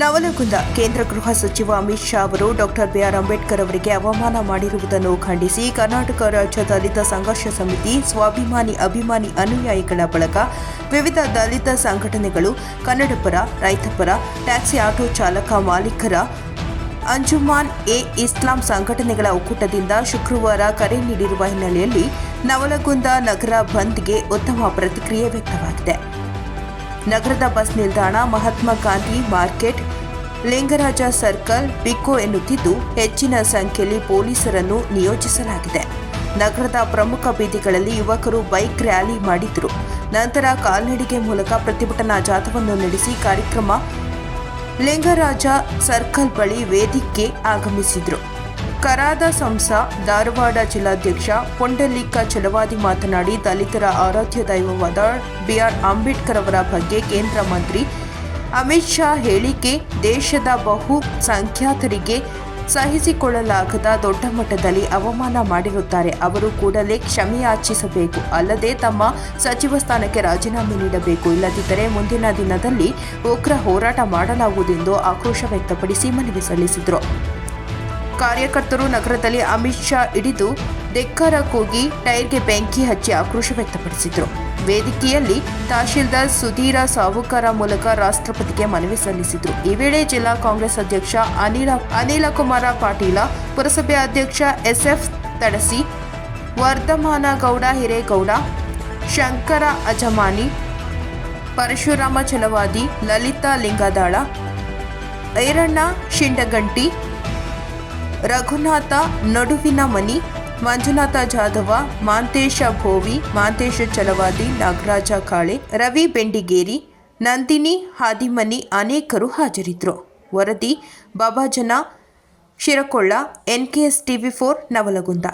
ನವಲಗುಂದ ಕೇಂದ್ರ ಗೃಹ ಸಚಿವ ಅಮಿತ್ ಶಾ ಅವರು ಡಾಕ್ಟರ್ ಬಿಆರ್ ಅಂಬೇಡ್ಕರ್ ಅವರಿಗೆ ಅವಮಾನ ಮಾಡಿರುವುದನ್ನು ಖಂಡಿಸಿ ಕರ್ನಾಟಕ ರಾಜ್ಯ ದಲಿತ ಸಂಘರ್ಷ ಸಮಿತಿ, ಸ್ವಾಭಿಮಾನಿ, ಅಭಿಮಾನಿ ಅನುಯಾಯಿಗಳ ಬಳಗ ವಿವಿಧ ದಲಿತ ಸಂಘಟನೆಗಳು ಕನ್ನಡಪರ, ರೈತಪರ, ಟ್ಯಾಕ್ಸಿ ಆಟೋ ಚಾಲಕ ಮಾಲೀಕರ, ಅಂಜುಮಾನ್ ಎ ಇಸ್ಲಾಂ ಸಂಘಟನೆಗಳ ಒಕ್ಕೂಟದಿಂದ ಶುಕ್ರವಾರ ಕರೆ ನೀಡಿರುವ ಹಿನ್ನೆಲೆಯಲ್ಲಿ ನವಲಗುಂದ ನಗರ ಬಂದ್ಗೆ ಉತ್ತಮ ಪ್ರತಿಕ್ರಿಯೆ ವ್ಯಕ್ತವಾಗಿದೆ. ನಗರದ ಬಸ್ ನಿಲ್ದಾಣ ಮಹಾತ್ಮ ಗಾಂಧಿ ಮಾರ್ಕೆಟ್. ಲಿಂಗರಾಜ ಸರ್ಕಲ್ ಬಿಕೋ ಎನ್ನುತ್ತಿದ್ದು ಹೆಚ್ಚಿನ ಸಂಖ್ಯೆಯಲ್ಲಿ ಪೊಲೀಸರನ್ನು ನಿಯೋಜಿಸಲಾಗಿದೆ. ನಗರದ ಪ್ರಮುಖ ಬೀದಿಗಳಲ್ಲಿ ಯುವಕರು ಬೈಕ್ ರ್ಯಾಲಿ ಮಾಡಿದ್ದರು ನಂತರ ಕಾಲ್ನಡಿಗೆ ಮೂಲಕ ಪ್ರತಿಭಟನಾ ಜಾಥವನ್ನು ನಡೆಸಿ ಕಾರ್ಯಕ್ರಮ. ಲಿಂಗರಾಜ ಸರ್ಕಲ್ ಬಳಿ ವೇದಿಕೆ ಆಗಮಿಸಿದ್ರು. ಕರಾದ ಸಂಸ ಧಾರವಾಡ ಜಿಲ್ಲಾಧ್ಯಕ್ಷ, ಪುಂಡಲೀಕ ಚಲವಾದಿ ಮಾತನಾಡಿ, ದಲಿತರ ಆರಾಧ್ಯ ದೈವವಾದ ಬಿಆರ್ ಅಂಬೇಡ್ಕರ್ ಅವರ ಬಗ್ಗೆ ಕೇಂದ್ರ ಮಂತ್ರಿ ಅಮಿತ್ ಶಾ ಹೇಳಿಕೆ, ದೇಶದ ಬಹು ಸಂಖ್ಯಾತರಿಗೆ ಸಹಿಸಿಕೊಳ್ಳಲಾಗದ ದೊಡ್ಡ ಮಟ್ಟದಲ್ಲಿ ಅವಮಾನ ಮಾಡಿರುತ್ತಾರೆ. ಅವರು ಕೂಡಲೇ ಕ್ಷಮೆಯಾಚಿಸಬೇಕು ಅಲ್ಲದೆ ತಮ್ಮ ಸಚಿವ ಸ್ಥಾನಕ್ಕೆ ರಾಜೀನಾಮೆ ನೀಡಬೇಕು. ಇಲ್ಲದಿದ್ದರೆ ಮುಂದಿನ ದಿನದಲ್ಲಿ ಉಗ್ರ ಹೋರಾಟ ಮಾಡಲಾಗುವುದೆಂದು ಆಕ್ರೋಶ ವ್ಯಕ್ತಪಡಿಸಿ ಮನವಿ ಸಲ್ಲಿಸಿದರು. ಕಾರ್ಯಕರ್ತರು ನಗರದಲ್ಲಿ ಅಮಿತ್ ಶಾ ಹಿಡಿದು ಧಿಕ್ಕಾರ ಕೂಗಿ ಟೈರ್ಗೆ ಬೆಂಕಿ ಹಚ್ಚಿ ಆಕ್ರೋಶ ವ್ಯಕ್ತಪಡಿಸಿದರು. ವೇದಿಕೆಯಲ್ಲಿ ತಹಶೀಲ್ದಾರ್ ಸುಧೀರ ಸಾವುಕಾರ ಮೂಲಕ ರಾಷ್ಟ್ರಪತಿಗೆ ಮನವಿ ಸಲ್ಲಿಸಿದರು. ಈ ವೇಳೆ ಜಿಲ್ಲಾ ಕಾಂಗ್ರೆಸ್ ಅಧ್ಯಕ್ಷ ಅನಿಲ ಅನಿಲ ಕುಮಾರ ಪಾಟೀಲ, ಪುರಸಭೆ ಅಧ್ಯಕ್ಷ ಎಸ್ಎಫ್ ತಡಸಿ, ವರ್ಧಮಾನ ಗೌಡ ಹಿರೇಗೌಡ, ಶಂಕರ ಅಜಮಾನಿ, ಪರಶುರಾಮ ಚಲವಾದಿ, ಲಲಿತಾ ಲಿಂಗದಾಳ ಐರಣ್ಣ ಶಿಂಡಗಂಟಿ ರಘುನಾಥ, ನಡುವಿನ ಮನಿ, ಮಂಜುನಾಥ ಜಾಧವ, ಮಾಂತೇಶ ಭೋವಿ, ಮಾಂತೇಶ ಚಲವಾದಿ, ನಾಗರಾಜ ಕಾಳೆ, ರವಿ ಬೆಂಡಿಗೇರಿ, ನಂದಿನಿ, ಹಾದಿಮನಿ ಅನೇಕರು ಹಾಜರಿದ್ದರು ವರದಿ, Babajan, Shirakolla N K S TV four, Navalgund.